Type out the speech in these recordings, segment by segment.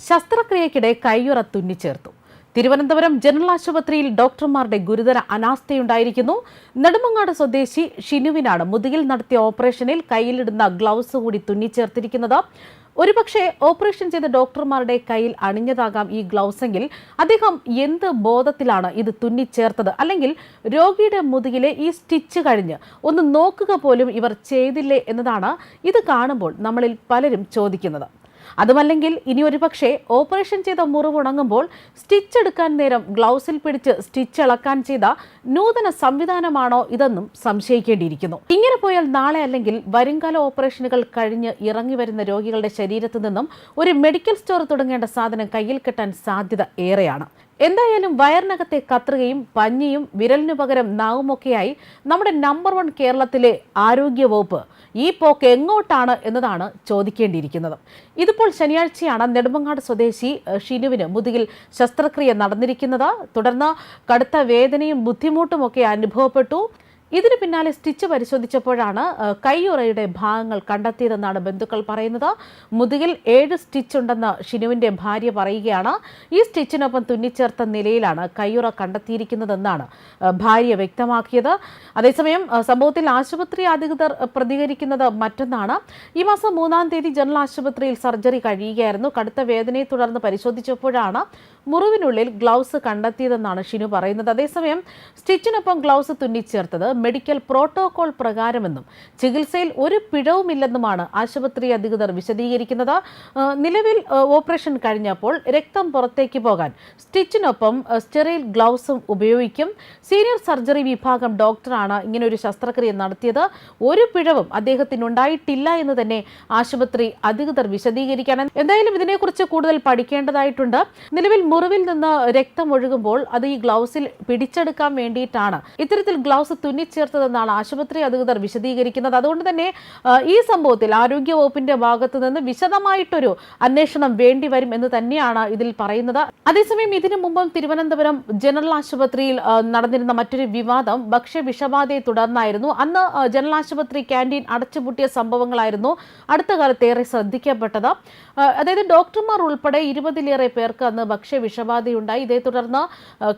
ശസ്ത്രക്രിയയ്ക്കിടെ കയ്യുറ തുന്നിച്ചേർത്തു. Thiruvananthapuram general ആശുപത്രിയിൽ ഡോക്ടർമാരുടെ ഗുരുതര അനാസ്ഥയുണ്ടായിരിക്കുന്നു. നെടുമങ്ങാട് സ്വദേശി ഷിനുവിനാണ് മുതുകിൽ നടത്തിയ ഓപ്പറേഷനിൽ കയ്യിലിടുന്ന ഗ്ലൗസ് കൂടി തുന്നിച്ചേർത്തിരിക്കുന്നത്. ഒരുപക്ഷെ ഓപ്പറേഷൻ ചെയ്ത ഡോക്ടർമാരുടെ കയ്യിൽ അണിഞ്ഞതാകാം ഈ ഗ്ലൗസെങ്കിൽ അദ്ദേഹം എന്ത് ബോധത്തിലാണ് ഇത് തുന്നിച്ചേർത്തത്? അല്ലെങ്കിൽ രോഗിയുടെ മുതുകിലെ ഈ സ്റ്റിച്ച് കഴിഞ്ഞ് ഒന്ന് നോക്കുക പോലും ഇവർ ചെയ്തില്ലേ എന്നതാണ് ഇത് കാണുമ്പോൾ നമ്മളിൽ പലരും ചോദിക്കുന്നത്. അതുമല്ലെങ്കിൽ ഇനി ഒരു പക്ഷേ ഓപ്പറേഷൻ ചെയ്ത മുറിവുണങ്ങുമ്പോൾ സ്റ്റിച്ച് എടുക്കാൻ നേരം ഗ്ലൗസിൽ പിടിച്ച് സ്റ്റിച്ച് ഇളക്കാൻ ചെയ്ത നൂതന സംവിധാനമാണോ ഇതെന്നും സംശയിക്കേണ്ടിയിരിക്കുന്നു. ഇങ്ങനെ പോയാൽ നാളെ അല്ലെങ്കിൽ വരുംകാല ഓപ്പറേഷനുകൾ കഴിഞ്ഞ് ഇറങ്ങി വരുന്ന രോഗികളുടെ ശരീരത്തു നിന്നും ഒരു മെഡിക്കൽ സ്റ്റോർ തുടങ്ങേണ്ട സാധനം കയ്യിൽ കെട്ടാൻ സാധ്യത ഏറെയാണ്. എന്തായാലും വയറിനകത്തെ കത്രികയും പഞ്ഞിയും വിരലിനു പകരം നാവുമൊക്കെയായി നമ്മുടെ നമ്പർ വൺ കേരളത്തിലെ ആരോഗ്യ വകുപ്പ് ഈ പോക്ക് എങ്ങോട്ടാണ് എന്നതാണ് ചോദിക്കേണ്ടിയിരിക്കുന്നത്. ഇതിപ്പോൾ ശനിയാഴ്ചയാണ് നെടുമങ്ങാട് സ്വദേശി ഷിനുവിന് മുതുകിൽ ശസ്ത്രക്രിയ നടന്നിരിക്കുന്നത്. തുടർന്ന് കടുത്ത വേദനയും ബുദ്ധിമുട്ടുമൊക്കെ അനുഭവപ്പെട്ടു. ഇതിന് പിന്നാലെ സ്റ്റിച്ച് പരിശോധിച്ചപ്പോഴാണ് കൈയുറയുടെ ഭാഗങ്ങൾ കണ്ടെത്തിയതെന്നാണ് ബന്ധുക്കൾ പറയുന്നത്. മുതുകിൽ ഏഴ് സ്റ്റിച്ച് ഉണ്ടെന്ന് ഷിനുവിന്റെ ഭാര്യ പറയുകയാണ്. ഈ സ്റ്റിച്ചിനൊപ്പം തുന്നിച്ചേർത്ത നിലയിലാണ് കയ്യുറ കണ്ടെത്തിയിരിക്കുന്നതെന്നാണ് ഭാര്യ വ്യക്തമാക്കിയത്. അതേസമയം സംഭവത്തിൽ ആശുപത്രി അധികൃതർ പ്രതികരിക്കുന്നത് മറ്റൊന്നാണ്. ഈ മാസം മൂന്നാം തീയതി ജനറൽ ആശുപത്രിയിൽ സർജറി കഴിയുകയായിരുന്നു. കടുത്ത വേദനയെ തുടർന്ന് പരിശോധിച്ചപ്പോഴാണ് മുറിവിനുള്ളിൽ ഗ്ലൗസ് കണ്ടെത്തിയതെന്നാണ് ഷിനു പറയുന്നത്. അതേസമയം സ്റ്റിച്ചിനൊപ്പം ഗ്ലൗസ് തുന്നിച്ചേർത്തത് മെഡിക്കൽ പ്രോട്ടോകോൾ പ്രകാരമെന്നും ചികിത്സയിൽ ഒരു പിഴവുമില്ലെന്നുമാണ് ആശുപത്രി അധികൃതർ വിശദീകരിക്കുന്നത്. നിലവിൽ ഓപ്പറേഷൻ കഴിഞ്ഞപ്പോൾ രക്തം പുറത്തേക്ക് പോകാൻ സ്റ്റിച്ചിനൊപ്പം സ്റ്റെറൈൽ ഗ്ലൗസും ഉപയോഗിക്കും. സീനിയർ സർജറി വിഭാഗം ഡോക്ടറാണ് ഇങ്ങനെ ഒരു ശസ്ത്രക്രിയ നടത്തിയത്. ഒരു പിഴവും അദ്ദേഹത്തിന് ഉണ്ടായിട്ടില്ല എന്ന് തന്നെ ആശുപത്രി അധികൃതർ വിശദീകരിക്കാൻ. എന്തായാലും ഇതിനെക്കുറിച്ച് കൂടുതൽ പഠിക്കേണ്ടതായിട്ടുണ്ട്. നിലവിൽ മുറിവിൽ നിന്ന് രക്തം ഒഴുകുമ്പോൾ അത് ഈ ഗ്ലൗസിൽ പിടിച്ചെടുക്കാൻ വേണ്ടിയിട്ടാണ്. ഇത്തരത്തിൽ ഗ്ലൗസ് തുന്നിച്ചേർത്തതെന്നാണ് ആശുപത്രി അധികൃതർ വിശദീകരിക്കുന്നത്. അതുകൊണ്ട് തന്നെ ഈ സംഭവത്തിൽ ആരോഗ്യ വകുപ്പിന്റെ ഭാഗത്തു നിന്ന് വിശദമായിട്ടൊരു അന്വേഷണം വേണ്ടിവരും എന്ന് തന്നെയാണ് ഇതിൽ പറയുന്നത്. അതേസമയം ഇതിനു മുമ്പും തിരുവനന്തപുരം ജനറൽ ആശുപത്രിയിൽ നടന്നിരുന്ന മറ്റൊരു വിവാദം ഭക്ഷ്യ വിഷബാധയെ തുടർന്നായിരുന്നു. അന്ന് ജനറൽ ആശുപത്രി ക്യാന്റീൻ അടച്ചുപൂട്ടിയ സംഭവങ്ങളായിരുന്നു അടുത്ത കാലത്ത് ഏറെ ശ്രദ്ധിക്കപ്പെട്ടത്. അതായത് ഡോക്ടർമാർ ഉൾപ്പെടെ ഇരുപതിലേറെ പേർക്ക് അന്ന് ഭക്ഷ്യ വിഷബാധയുണ്ടായി. ഇതേ തുടർന്ന്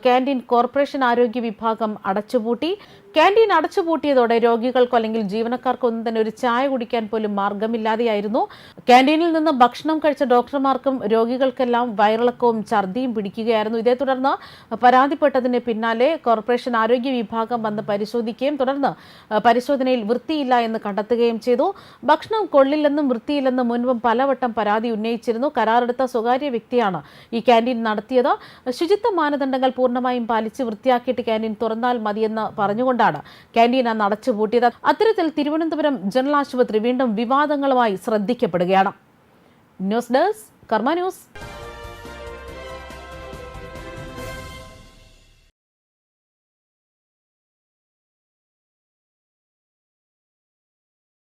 ക്യാന്റീൻ കോർപ്പറേഷൻ ആരോഗ്യ വിഭാഗം അടച്ചുപൂട്ടി. ക്യാന്റീൻ അടച്ചുപൂട്ടിയതോടെ രോഗികൾക്കോ അല്ലെങ്കിൽ ജീവനക്കാർക്കോ ഒന്നും തന്നെ ഒരു ചായ കുടിക്കാൻ പോലും മാർഗമില്ലാതെയായിരുന്നു ക്യാന്റീനിൽ നിന്ന് ഭക്ഷണം കഴിച്ച ഡോക്ടർമാർക്കും രോഗികൾക്കെല്ലാം വയറിളക്കവും ഛർദിയും പിടിക്കുകയായിരുന്നു. ഇതേ തുടർന്ന് പരാതിപ്പെട്ടതിന് പിന്നാലെ കോർപ്പറേഷൻ ആരോഗ്യ വിഭാഗം വന്ന് പരിശോധിക്കുകയും തുടർന്ന് പരിശോധനയിൽ വൃത്തിയില്ല എന്ന് കണ്ടെത്തുകയും ചെയ്തു. ഭക്ഷണം കൊള്ളില്ലെന്നും വൃത്തിയില്ലെന്നും മുൻപും പലവട്ടം പരാതി ഉന്നയിച്ചിരുന്നു. കരാറെടുത്ത സ്വകാര്യ വ്യക്തിയാണ് ഈ ക്യാന്റീൻ നടത്തിയത്. ശുചിത്വ മാനദണ്ഡങ്ങൾ പൂർണമായും പാലിച്ച് വൃത്തിയാക്കിയിട്ട് ക്യാന്റീൻ തുറന്നാൽ മതിയെന്ന് പറഞ്ഞുകൊണ്ടാണ് ക്യാന്റീൻ അന്ന് അടച്ചുപൂട്ടിയത് അത്തരത്തിൽ തിരുവനന്തപുരം ജനറൽ ആശുപത്രി വീണ്ടും വിവാദങ്ങളുമായി ശ്രദ്ധിക്കപ്പെടുകയാണ്. News desk Karma news.